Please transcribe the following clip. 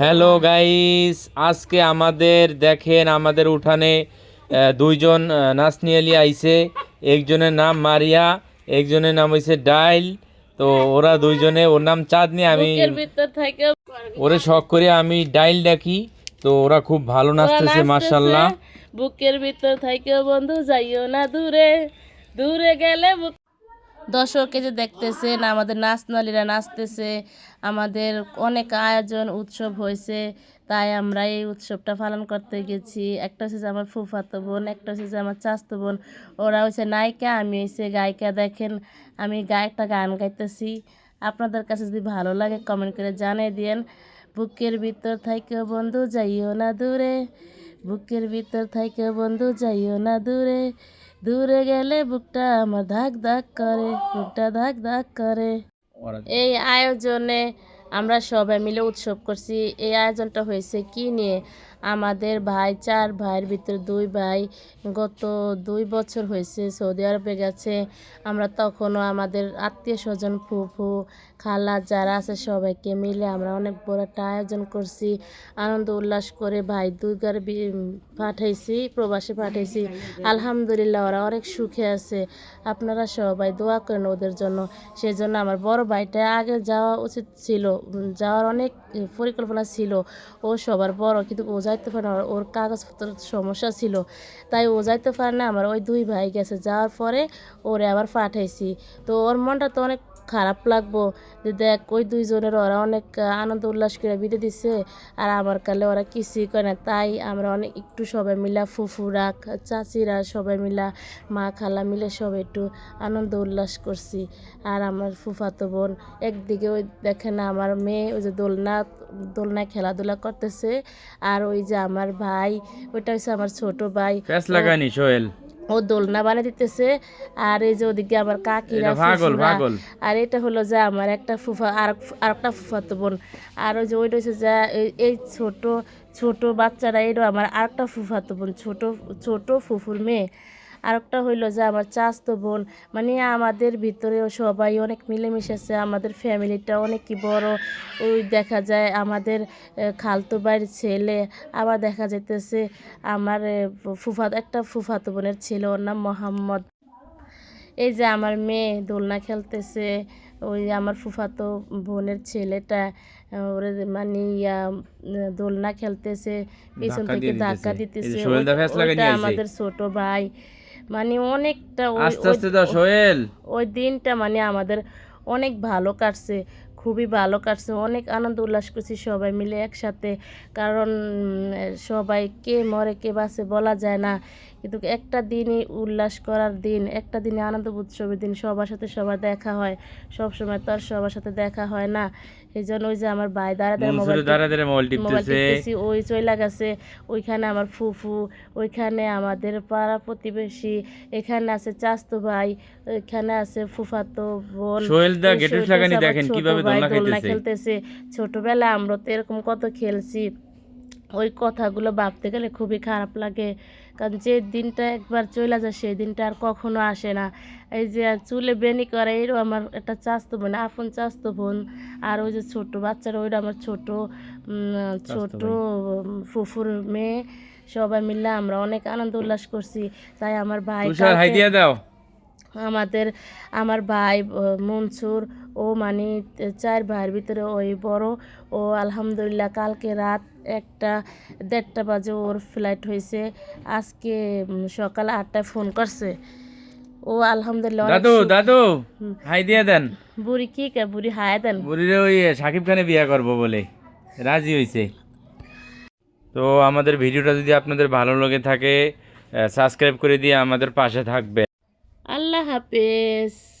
Hello guys আজকে আমাদের দেখেন আমাদের উঠানে দুইজন আহ, নাচনিয়ালি আইছে। একজনের নাম মারিয়া একজনের নাম হইছে ডাইল। তো ওরা দুইজনে ওর নাম চাঁদনি আমি ওরে শখ করে আমি ডাইল ডাকি তো ওরা খুব ভালো নাচতেছে নাচতেছে। মার্শাল্লাহ বুকের ভিতর থেকে বন্ধু যাইও না দূরে। দূরে গেলে বুক দর্শককে যে দেখতেছেন আমাদের নাচনালীরা নাচতেছে, আমাদের অনেক আয়োজন, উৎসব হয়েছে, তাই আমরা এই উৎসবটা পালন করতে গেছি। একটা হচ্ছে আমার ফুফাতো বোন, একটা হচ্ছে আমার চাস্তো বোন। ওরা হচ্ছে নায়িকা, আমি হচ্ছে গায়িকা। দেখেন, আমি গায়ে, একটা গান গাইতেছি। আপনাদের কাছে যদি ভালো লাগে কমেন্ট করে জানিয়ে দিয়েন। বুকের ভিতর থেকে বন্ধু, যাইও না দূরে। বুকের ভিতর থেকে বন্ধু, যাইও না দূরে। দূরে গেলে বুকটা আমার ধাক ধাক করে বুকটা ধাক ধাক করে। এই আয়োজনে আমরা সবাই মিলে উৎসব করছি। এই আয়োজনটা হয়েছে কি নিয়ে? আমাদের ভাই, চার ভাইয়ের ভিতরে দুই ভাই, গত দুই বছর হয়েছে, সৌদি আরবে গেছে। আমরা তখনও আমাদের আত্মীয় স্বজন ফুফু, খালা যারা আছে সবাইকে মিলে আমরা অনেক বড় একটা আয়োজন করছি। আনন্দ উল্লাস করে ভাই দুর্গার পাঠাইছি, প্রবাসে পাঠাইছি। আলহামদুলিল্লাহ ওরা অনেক সুখে আছে। আপনারা সবাই দোয়া করেন ওদের জন্য। সেজন্য আমার বড় ভাইটা আগে যাওয়া উচিত ছিল যাওয়ার অনেক পরিকল্পনা ছিল। ও সবার বড়, কিন্তু ও যাইতে পারে না ওর কাগজপত্র সমস্যা ছিল। তাই ও যাইতে পারে না। আমার ওই দুই ভাই গেছে, যাওয়ার পরে ওরে আবার পাঠাইছি। তো ওর মনটা তো অনেক খারাপ লাগবো যে দেখ, ওই দুইজনের ওরা অনেক আনন্দ উল্লাস করে বিদে দিছে, আর আমার কালে ওরা কিছুই করে না। তাই আমরা অনেক একটু সবাই মিলা ফুফুরা চাচিরা সবাই মিলা, মা খালা মিলে সবাই একটু আনন্দ উল্লাস করছি। আর আমার ফুফাতো বোন একদিকে ওই দেখে না আমার মেয়ে, ওই যে দোলনা, দোলনায় খেলাধুলা করতেছে, আর ওই যে আমার ভাই, ওইটা হচ্ছে আমার ছোট ভাই। লাগানি সোহেল? ও দোলনা বানিয়ে দিতেছে। আর এই যে ওদিকে আমার কাকিরা আর এটা হলো যে আমার একটা ফুফা আর একটা ফুফাতো বোন। আর ওই যে ওইটা হচ্ছে যে এই- ছোট ছোট বাচ্চারা এটা আমার আরেকটা ফুফাতো বোন ছোট ছোট ফুফুর মেয়ে। আরেকটা হইল যে আমার চাস্তো বোন মানে আমাদের ভিতরেও সবাই অনেক মিলেমিশে আছে আমাদের ফ্যামিলিটা অনেকই বড়। ওই দেখা যায় আমাদের খালতো বাড়ির ছেলে আবার দেখা যাইতেছে আমার আহ, ফুফা একটা ফুফাতো বোনের ছেলে ওর নাম মোহাম্মদ। এই যে আমার মেয়ে দোলনা খেলতেছে ওই আমার ফুফাতো বোনের ছেলেটা ওরে মানে ইয়া দোলনা খেলতেছে পিছন থেকে ধাক্কা দিতেছে। আমাদের ছোট ভাই। মানে অনেকটা আস্তে আস্তে দশ সোহেল। ওই দিনটা মানে আমাদের অনেক ভালো কাটছে। খুবই ভালো কাটছে অনেক আনন্দ উল্লাস করছি সবাই মিলে একসাথে। কারণ সবাই কে মরে কে বাসে বলা যায় না। কিন্তু একটা দিনই উল্লাস করার দিন একটা দিনে আনন্দ উৎসবের দিন সবার সাথে সবার দেখা হয়। সব সময় তো আর সবার সাথে দেখা হয় না। এই জন্য ওই যে আমার ভাই দাঁড়া দাঁড়া মোবাইল টিপতেছে। ওই চইলা গেছে ওইখানে আমার ফুফু ওইখানে আমাদের পাড়া প্রতিবেশী এখানে আছে চাস্তো ভাই ওইখানে আছে ফুফাতো বোন। সোহেল দা লাগানি দেখেন কীভাবে ভাই, দোলনা খেলতেছে। ছোটবেলায় আমরা তো এরকম কত খেলছি। ওই কথাগুলো ভাবতে গেলে খুবই খারাপ লাগে। কারণ যে দিনটা একবার চলে যায় সেই দিনটা আর কখনো আসে না। এই যে চুলে বেনি করে এরও আমার একটা চাস্তো বোন আপন চাস্তো বোন। আর ওই যে ছোট বাচ্চারা ওইটা আমার ছোট ছোট ফুফুর মেয়ে। সবাই মিলে আমরা অনেক আনন্দ উল্লাস করছি। তাই আমার ভাই দাও। আমাদের আমার ভাই মনসুর ও মানে চার ভাইয়ের ভিতরে ওই বড়। ও আলহামদুলিল্লাহ কালকে রাত একটা দেড়টা বাজে ওর ফ্লাইট হয়েছে। আজকে সকাল আটটায় ফোন করছে। ও আলহামদুলিল্লাহ দাদু দাদু হাই দিয়া দেন। বুড়ি কি কে? বুড়ি হায় দেন। বুড়িরে ওই সাকিব খানে বিয়ে করব বলে। রাজি হয়েছে তো আমাদের ভিডিওটা যদি আপনাদের ভালো লাগে থাকে সাবস্ক্রাইব করে দিয়ে আমাদের পাশে থাকবে। আল্লাহ হাফেজ